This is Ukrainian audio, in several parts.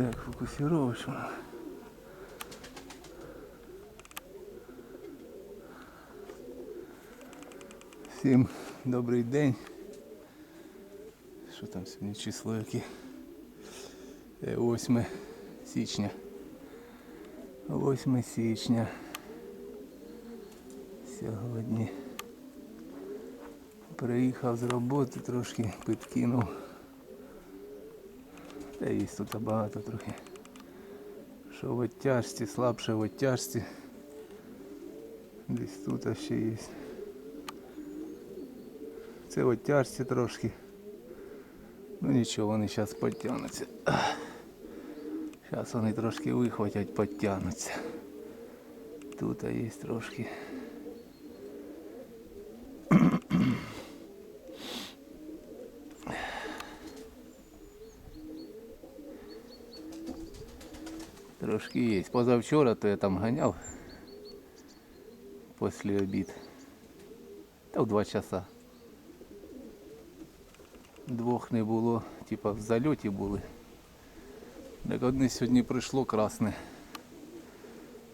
Так, фокусировочно. Всім добрий день. Що там сьогодні число яке? Е, 8 січня. 8 січня. Сьогодні приїхав з роботи, трошки підкинув. Та є тут багато трохи. Що в оттяжці, слабше в оттяжці. Десь тут ще є. Це в оттяжці трошки. Ну нічого, вони зараз підтягнуться. Зараз вони трошки вихватять, підтягнуться. Тут є трошки. Трошки є. Позавчора то я там ганяв після обід. Та в два часа. Двох не було, типа в зальоті були. Так одне сьогодні прийшло красне,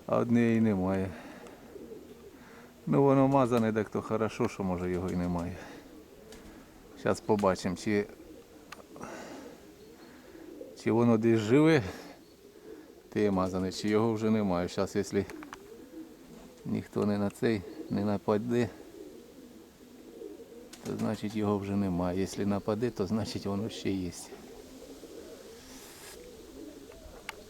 а одне і немає. Ну воно мазане, так то хорошо, що може його і немає. Зараз побачимо, чи, чи воно десь живе, те мазане, чи його вже немає. Зараз, якщо ніхто не на цей не нападе, то значить його вже немає. Якщо нападе, то значить воно ще є.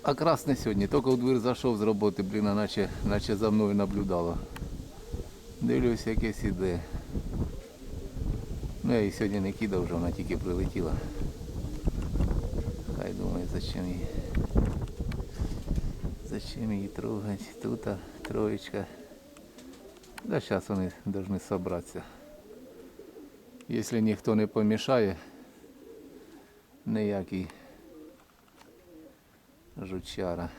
А красне сьогодні, тільки в двір зайшов з роботи, блін, наче, наче за мною наблюдала. Дивлюсь, якесь іде. Ну я її сьогодні не кидав вже, вона тільки прилетіла. Хай думає, зачем її. Зачем її трогати? Тут а, троєчка. Да зараз вони повинні зібратися. Якщо ніхто не помішає, ніякий жучара.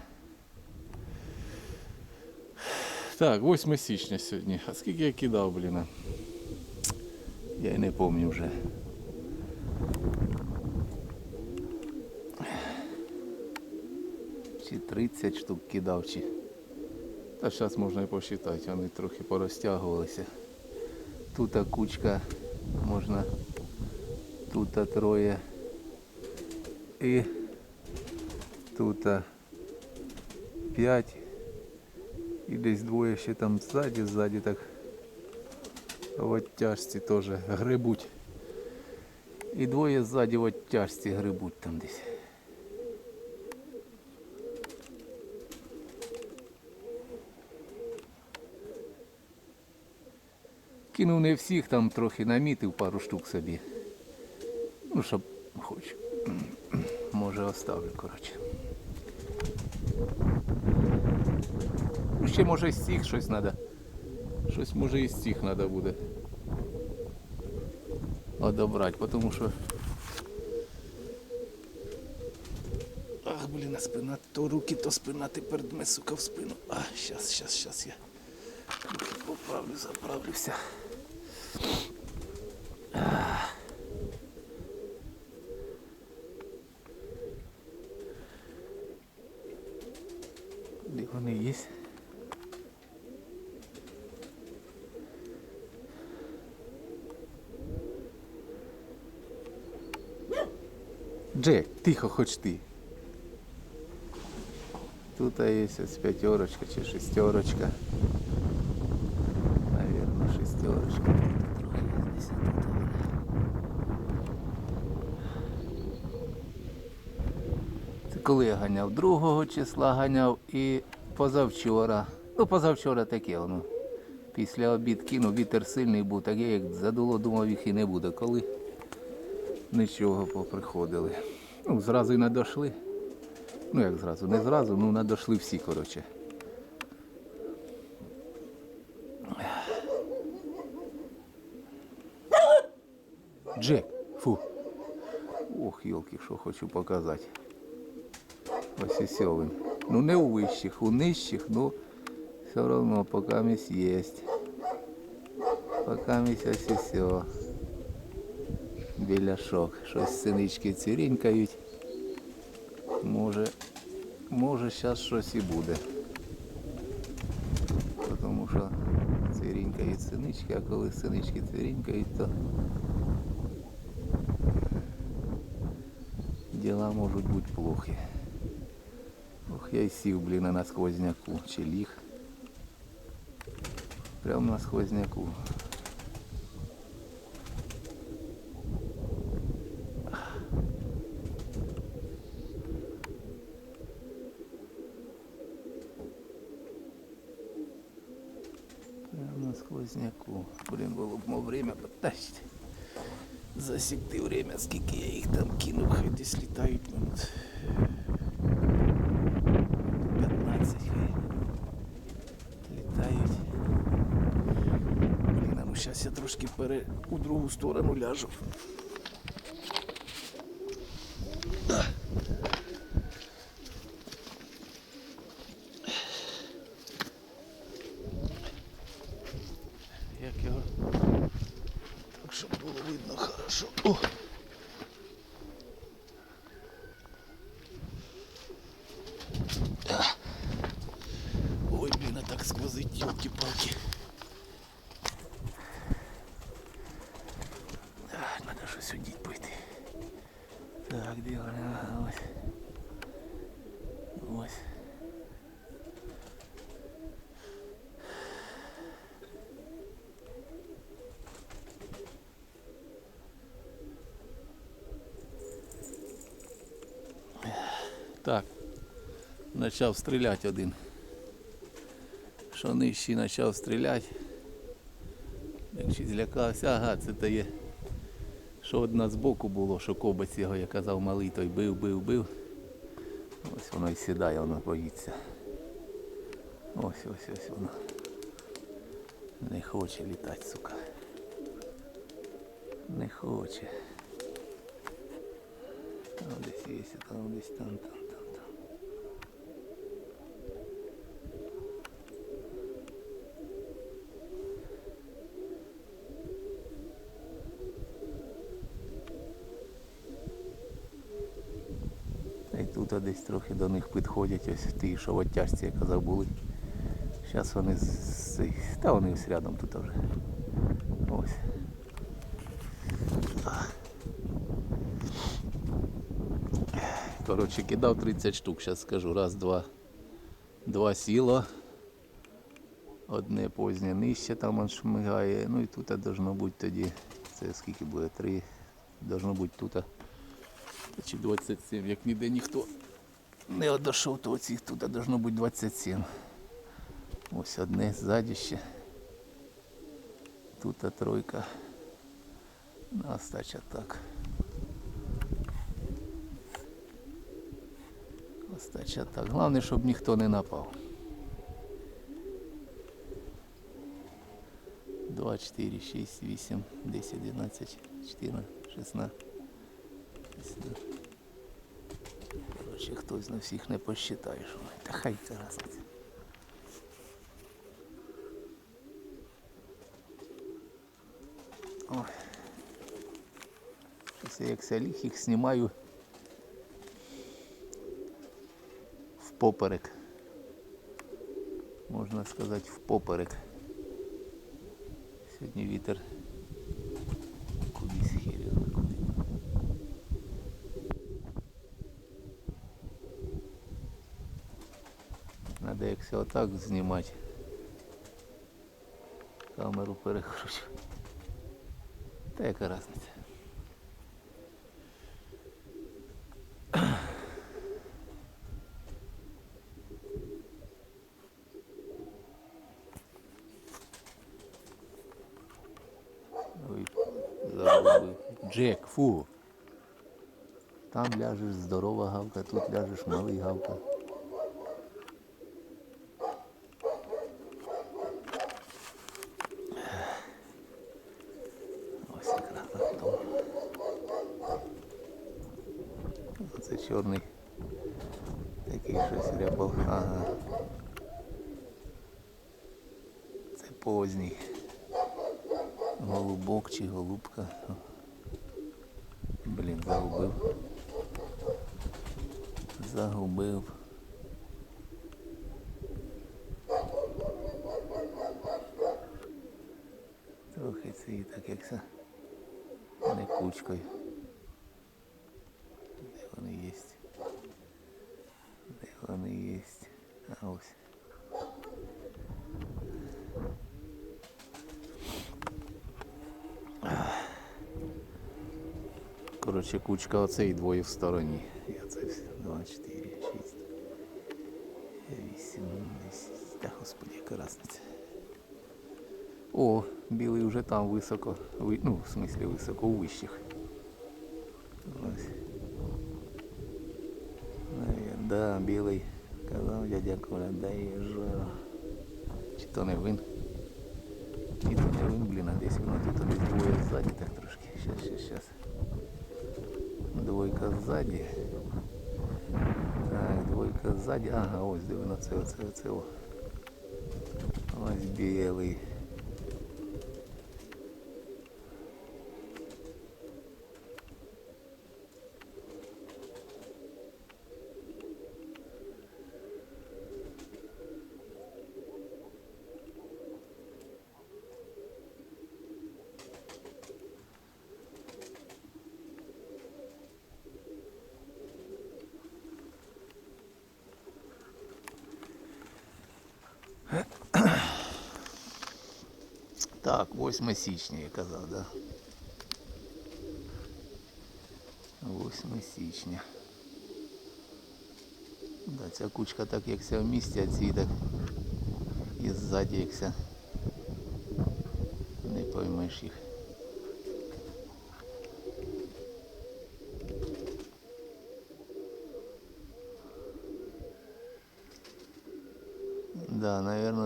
Так, 8 січня сьогодні. А скільки я кидав, блін? Я й не пам'ятаю вже. Чи 30 штук кидав, чи. Та зараз можна і посчитати, вони трохи порозтягувалися. Тут кучка можна, тут троє. І тут п'ять. І десь двоє ще там ззаді, ззаді так в оттяжці теж грибуть. І двоє ззаді в оттяжці грибуть там десь. Кинув не всіх, там трохи намітив пару штук собі. Ну, щоб хочу. Може оставлю, коротше. Ну, ще може з цих щось треба. Щось може із цих треба буде. Одобрати, тому що. Ах, блін, а спина, то руки, то спина, тепер дме, сука, в спину. А, щас, щас, щас я. Поправлю, заправлюся. Вони є? Джек, тихо, хоч ти. Тут є ось п'ятерочка чи шестерочка. Наверное, шестерочка. Це коли я ганяв 2 числа ганяв і позавчора. Ну, позавчора таке воно. Після обід кинув, вітер сильний був, так я як задуло, думав, їх і не буде. Коли нічого поприходили. Ну, зразу і не дошли. Ну як зразу, не зразу, ну не дошли всі, коротше. Джек, фу. Ох, йолки, що хочу показати. Ось і сьо він. Ну не у вищих, у нижчих, ну все одно поки місь є. Поки місь ось і сьо. Біляшок. Щось синички цвірінькають. Може, може зараз щось і буде. Тому що цвірінькають синички, а коли синички цвірінькають, то діла можуть бути плохі. Я й сів, блін, на сквозняку чи ліг. Прямо на сквозняку. Прямо на сквозняку. Блін, було б мов время потащити. Засікти время, скільки я їх там кинув, хай десь літають минут. 15 хай. Літають. Блін, а ну зараз я трошки пере... у другу сторону ляжу. Як його? Так, щоб було видно хорошо. О! А. Ой, блін, а так сквозить, елки-палки. Так, надо щось удіть пойти. Так, де вона? Ага, Ось. Ось. Так. Почав стріляти один. Що нижчий почав стріляти. Як чи злякався, ага, це то є. Що одна збоку було, що кобець його, я казав, малий, той бив, бив, бив. Ось воно і сідає, воно боїться. Ось, ось, ось воно. Не хоче літати, сука. Не хоче. Там десь є, там десь там, там, а десь трохи до них підходять, ось ті, що в оттяжці, я казав. Зараз вони з Та вони ось рядом тут вже. Ось. Коротше, кидав 30 штук, зараз скажу. Раз, два. Два сіло. Одне позднє нижче там он шмигає. Ну і тут должно бути тоді. Це скільки буде? Три. Должно бути тут. Чи 27, як ніде ніхто не одійшов, то оцих тут должно бути 27. Ось одне ззаді ще. Тут тройка. Ну, остача так. Остача так. Головне, щоб ніхто не напав. 2, 4, 6, 8, 10, 11, 14, 16. 17. Коротше, хтось на всіх не посчитає, що. Та хай це разниця. Ой. Щось я як саліг їх знімаю в поперек. Можна сказати в поперек. Сьогодні вітер отак знімати. Камеру перекручу. Та яка разниця? Джек, фу. Там ляжеш здорова гавка, тут ляжеш малий гавка. загубив. Трохи цей так як це не кучкою. Де вони є? Де вони є? А ось. Коротше, кучка оцей двоє в стороні. І 4, 6, 8, 10. Господи, яка разниця. О, белый уже там високо, ну в смысле высоко у вищих. Ось. Да, белый, Казав дядя Коля, да и жара. Чи то не вин? Чи то не вин, блін, а десь воно тут десь двоє ззаді так трошки. Сейчас, сейчас, сейчас. Двойка сзади. Ззаді. Ага, ось де воно це, оце, оце. Ось білий. Так, 8 січня я казав, да? 8 січня. Да, ця кучка так як ся в місті, а ці так і ззаді якся. Не поймеш їх.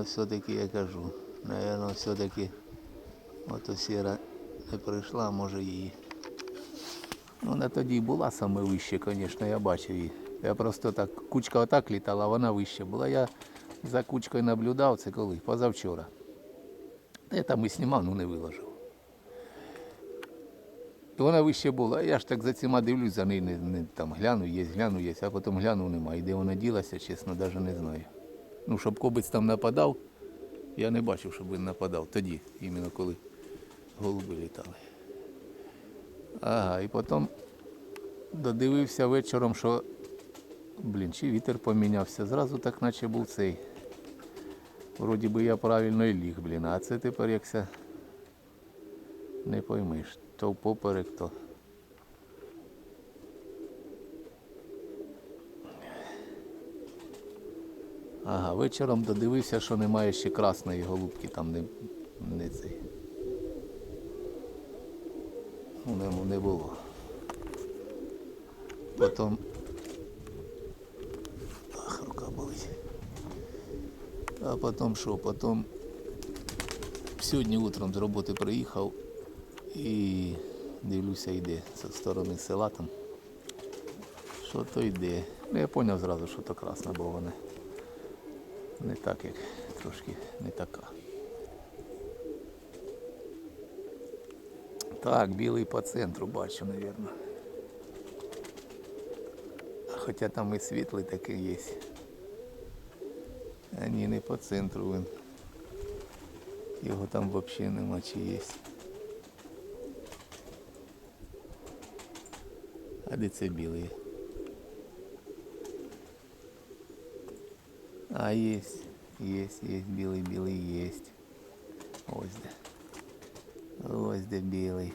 Да, наверное, все-таки я кажу. Наверное, все-таки ото сіра не прийшла, може її. Ну, Вона тоді й була саме вище, звісно, я бачив її. Я просто так, кучка отак літала, вона вище була. Я за кучкою наблюдав, це коли? Позавчора. Та я там і знімав, ну не виложив. І вона вище була. Я ж так за ціма дивлюсь, за нею не, не там гляну, є, гляну, є, а потім гляну, немає. І де вона ділася, чесно, навіть не знаю. Ну, щоб кобець там нападав, я не бачив, щоб він нападав тоді, іменно коли голуби літали. Ага, і потім додивився вечором, що, блін, чи вітер помінявся. Зразу так наче був цей. Вроді би я правильно і ліг, блін, а це тепер якся не поймеш. То поперек, то. Ага, вечором додивився, що немає ще красної голубки, там не, не цей. Ну, не, не було. Потім. Ах, рука болить. А потім що? Потім сьогодні утром з роботи приїхав і дивлюся, йде зі сторони села там. Що то йде. Ну, я зрозумів зразу, що то красна, бо вона не так, як трошки не така. Так, білий по центру бачу, напевно. Хоча там і світлий такий є. А ні, не по центру він. Його там взагалі нема чи є. А де це білий? А, есть, есть, есть, білий, білий, есть. Ось де. Ось де білий.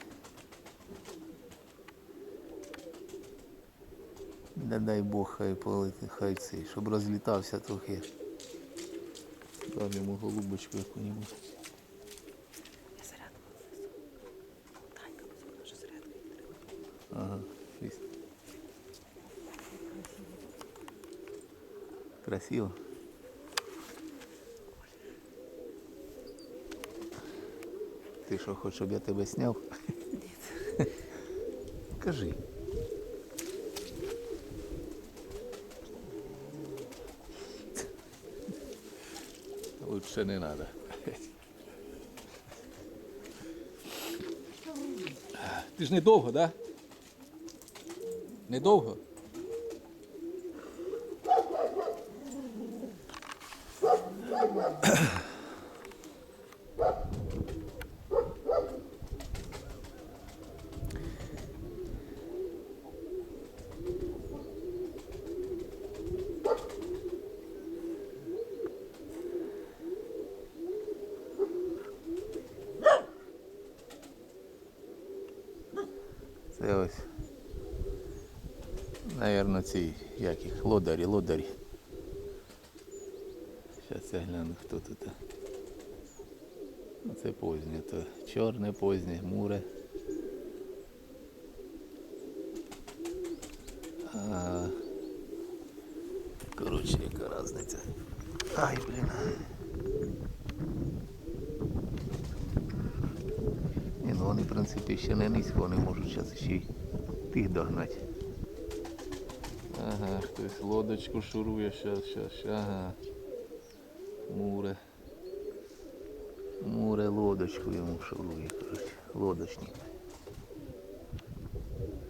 Да дай Бог хай полетить, хай цей, щоб розлітався трохи. Дам йому голубочку яку-небудь. Я зарядку внесу. Танька, бо вона вже зарядка їй треба. Ага, есть. Красиво. Що, хочеш, щоб я тебе сняв? Ні. Кажи. Лучше не надо. Ти ж недовго, да? Недовго? Це ось. Наверно, ці як їх, лодарі, лодарі. Зараз я гляну, хто тут. Ну, Це позднє, то чорне, позднє, муре. А, коротше, яка різниця. Ай, блін. Ні, ну вони, в принципі, ще не низько, вони можуть зараз ще й тих догнати. Ага, хтось лодочку шурує, щас, щас, щас, ага. Муре. Муре лодочку йому шурує, коротше. Лодочник.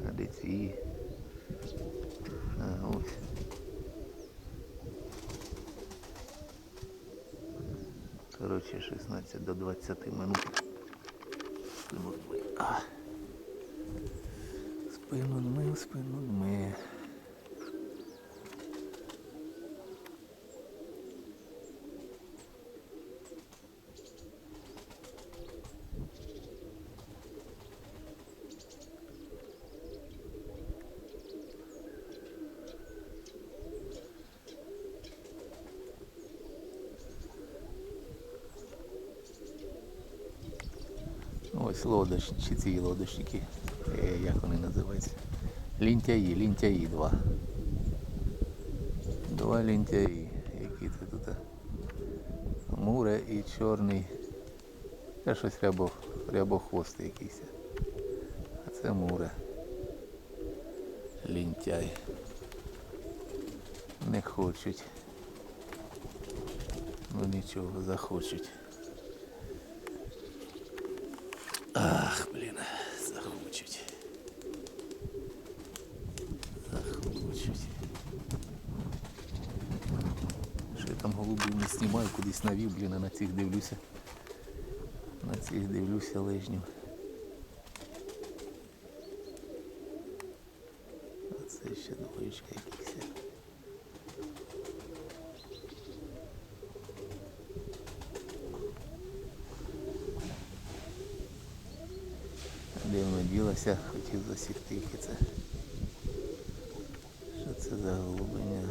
А де ці? А, ось. Коротше, 16 до 20 минут. Спину дми. Спину дми, лодоч, чи ці лодочники, е, як вони називаються? Лінтяї, лінтяї два. Два лінтяї, які це тут. Муре і чорний. Це щось рябо, рябохвостий якийсь. А це муре. Лінтяй. Не хочуть. Ну нічого, захочуть. Ах, блін, захочуть. Захочуть. Що я там голубів не навів, блін, на цих дивлюся. На цих дивлюся лежнів. А це ще двоєчка якихось. Де воно ділося, хотів засікти, яке це. Що це за голубиня?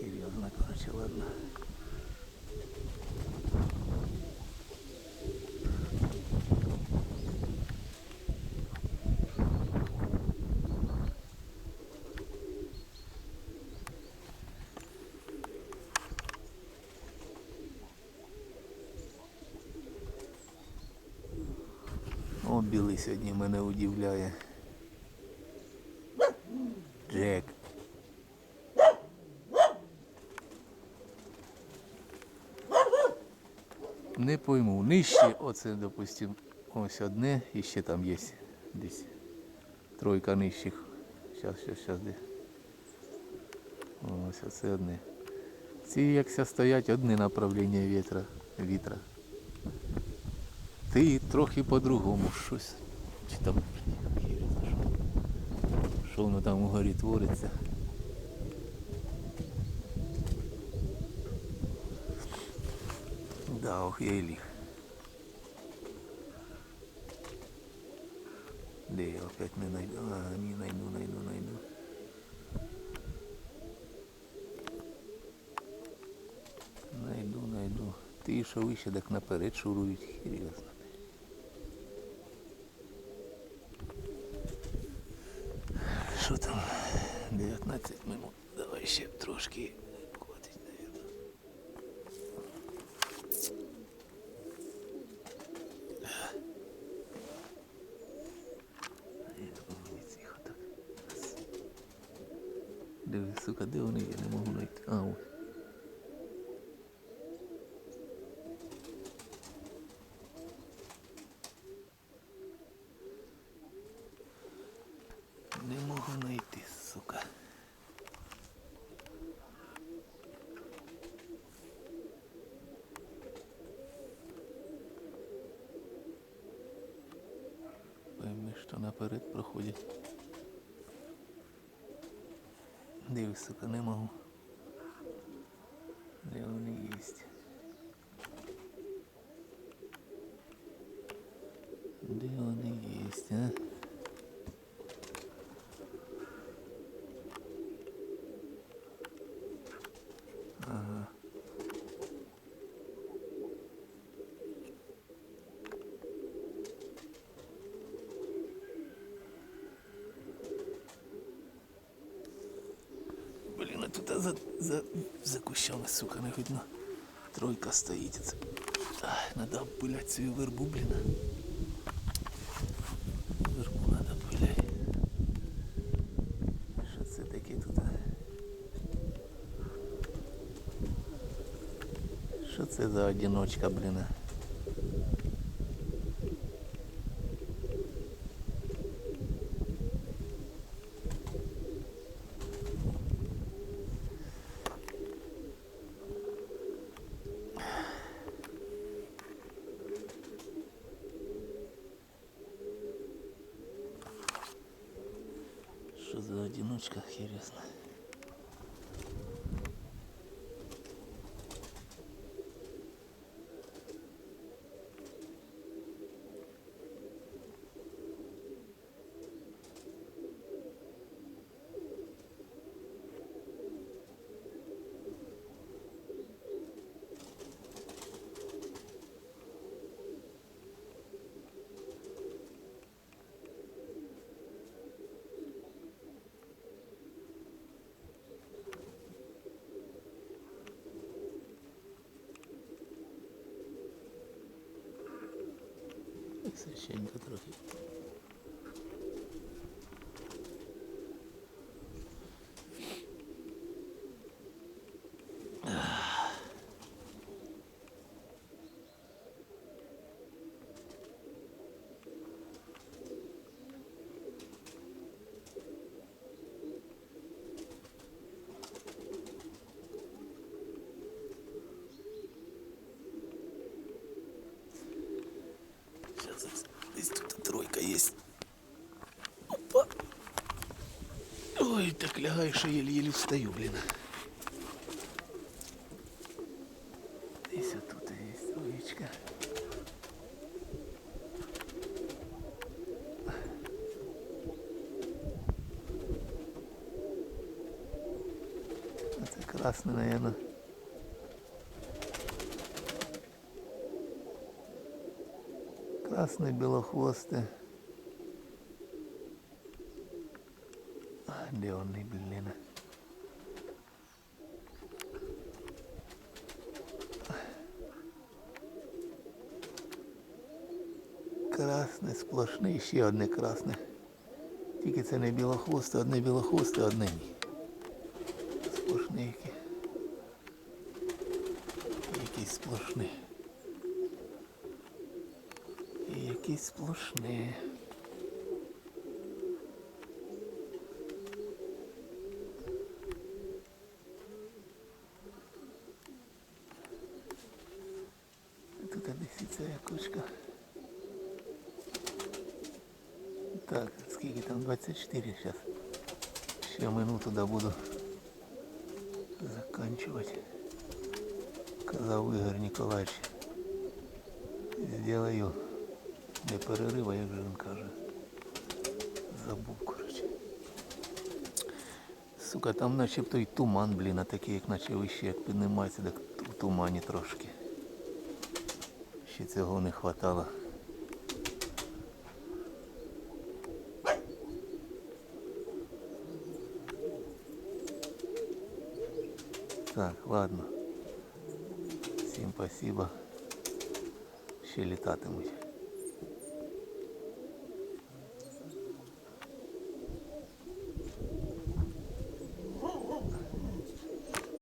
Серйозно, коротше, ладно. Сьогодні мене удивляє. Джек. Не пойму. Нижче, оце, допустим, ось одне, і ще там є десь тройка нижчих. Щас, щас, щас, де. Ось оце одне. Ці якся стоять одне направлення вітра. вітра. Ти трохи по-другому щось. Чи там що, воно там угорі твориться. Да, ох, я і. Де я опять не найду? А, ні, найду, найду, найду. Найду, найду. Ти що вище, так наперед шурують, хір його знає. Що там? 19 минут. Давай ще трошки хватить, наверное. Тихо так. Диви, сука, де вони? Я не можу знайти. А, ось. Не можу знайти, сука. Що наперед проходять. Дивись, сука, не можу. Де вони єсть? Де вони єсть, а? Ага. Блін, а тут за, за, за кущами, сука, не видно. Тройка стоїть. Це... Надо обпилять цю вербу, блін. Вербу надо пилять. Що це таке тут? Що це за одиночка, блін? ですね試にた。Ой, так лягаю, що еле-еле встаю, блин. Десь тут есть троечка. Это красный, наверное. Красный белохвостый. А, Де вони, блін? Красний, сплошний, ще одне красне. Тільки це не білохвосте, одне білохвосте, одне ні. Сплошний які. Якийсь сплошний. І якийсь сплошний. Тут десь і ця кучка. Так, скільки там 24 зараз. Ще минуту да буду заканчивать. Казав Ігор Ніколаевич. Сделаю не перерива, як же він каже. Забув, коротше. Сука, там начебто й туман, блін, а такий, як наче вище, як піднімається, так в тумані трошки. Ще цього не хватало. Так, ладно. Всім спасибо. Ще літатимуть.